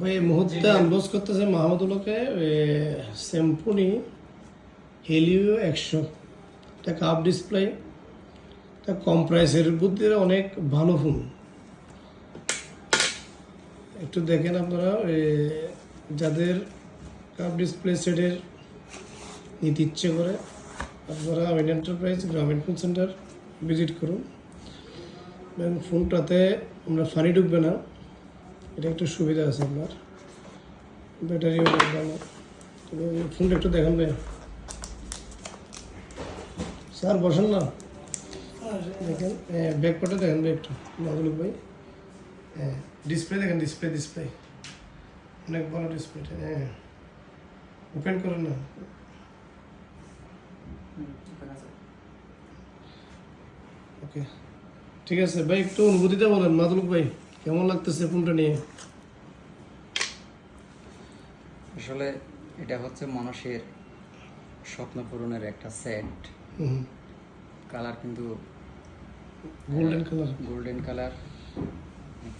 ভাই মুহূর্তে আনবক্স করতেছে মাহমুদুল্লাহকে স্যাম্পুনি হেলিও একশো। এটা কাপ ডিসপ্লে এটা কম প্রাইসের বুদ্ধির অনেক ভালো ফোন একটু দেখেন আপনারা যাদের কাপ ডিসপ্লে সেটের নিতে ইচ্ছে করে, আপনারা Amin enterprise Grameen phone centre visit করুন। ফোনটাতে আমরা ফানি ঢুকবে না। এটা একটু সুবিধা আছে আপনার ব্যাটারিও ভালো। তবে ফোনটা একটু দেখান ভাই স্যার, বসেন না। দেখেন ব্যাকপার্টে দেখেন ভাই একটু ভাই। হ্যাঁ ডিসপ্লে দেখেন ডিসপ্লে ডিসপ্লে অনেক বড় ডিসপ্লে হ্যাঁ। ওপেন করেন না। ওকে। ঠিক আছে, ভাই, একটু অনুভূতিটা বলেন মাদুলুক ভাই। কেমন লাগতেছে ফোনটা নিয়ে? আসলে এটা হচ্ছে মানুষের স্বপ্ন পূরণের একটা সেট কালার কিন্তু গোল্ডেন কালার গোল্ডেন কালার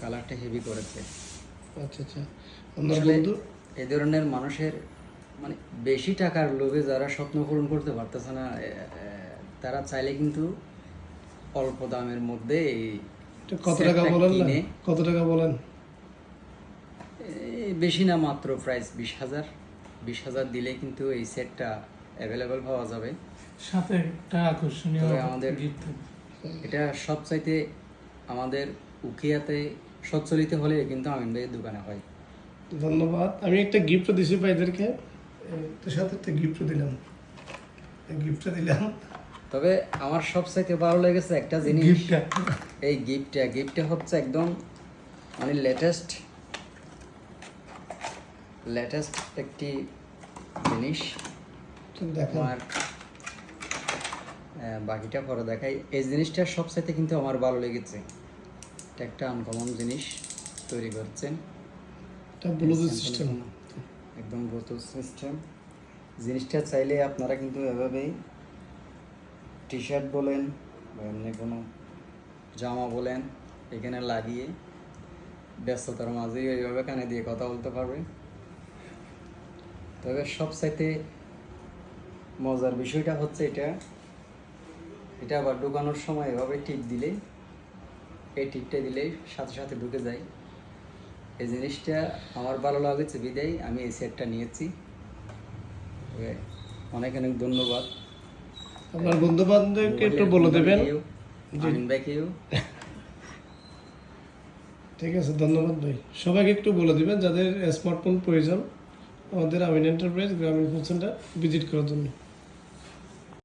কালারটা হেভি করেছে। আচ্ছা আচ্ছা। আসলে এই ধরনের মানুষের মানে বেশি টাকার লোভে যারা স্বপ্ন পূরণ করতে পারতেছে না তারা চাইলে কিন্তু অল্প দামের মধ্যে এই কত টাকা বলেন না? কত টাকা বলেন? বেশি না মাত্র প্রাইস বিশ হাজার। বিশ হাজার দিলে কিন্তু এই সেটটা অ্যাভেলেবেল পাওয়া যাবে। সাথে একটা আকর্ষণীয় আমাদের এটা সবচাইতে আমাদের উকিয়াতে সচ্ছলিত হলে কিন্তু আমিন ভাইয়ের দোকানে হয়। ধন্যবাদ। আমি একটা গিফট দিছি ভাইদেরকে। তো সাথে একটা গিফট দিলাম। গিফটটা দিলাম। তবে আমার সবচাইতে ভালো লেগেছে একটা জিনিস। এই গিফটটা গিফটটা হচ্ছে একদম মানে লেটেস্ট লেটেস্ট একটি জিনিস। আমার বাকিটা পরে দেখাই। এই জিনিসটা সবচাইতে কিন্তু আমার ভালো লেগেছে। এটা একটা আনকমন জিনিস তৈরি করছেন। এটা ব্লুটুথ সিস্টেম একদম ব্লুটুথ সিস্টেম জিনিসটা চাইলে আপনারা কিন্তু এভাবেই টি শার্ট বলেন বা এমনি কোনো জামা বলেন, এখানে লাগিয়ে ব্যস্ততার মাঝেই এইভাবে কানে দিয়ে কথা বলতে পারবে। তবে সবচাইতে মজার বিষয়টা হচ্ছে এটা। এটা আবার ঢুকানোর সময় এভাবে টিপ দিলে, এই টিপটা দিলে সাথে সাথে ঢুকে যায়। এই জিনিসটা আমার ভালো লাগছে, বিদায়। আমি এই সেটটা নিয়েছি। অনেক অনেক ধন্যবাদ। আপনার বন্ধু বান্ধবকে একটু বলে দেবেন। ঠিক আছে ধন্যবাদ ভাই। সবাইকে একটু বলে দেবেন যাদের স্মার্টফোন প্রয়োজন আমাদের Amin enterprise Grameen phone centre visit করার জন্য।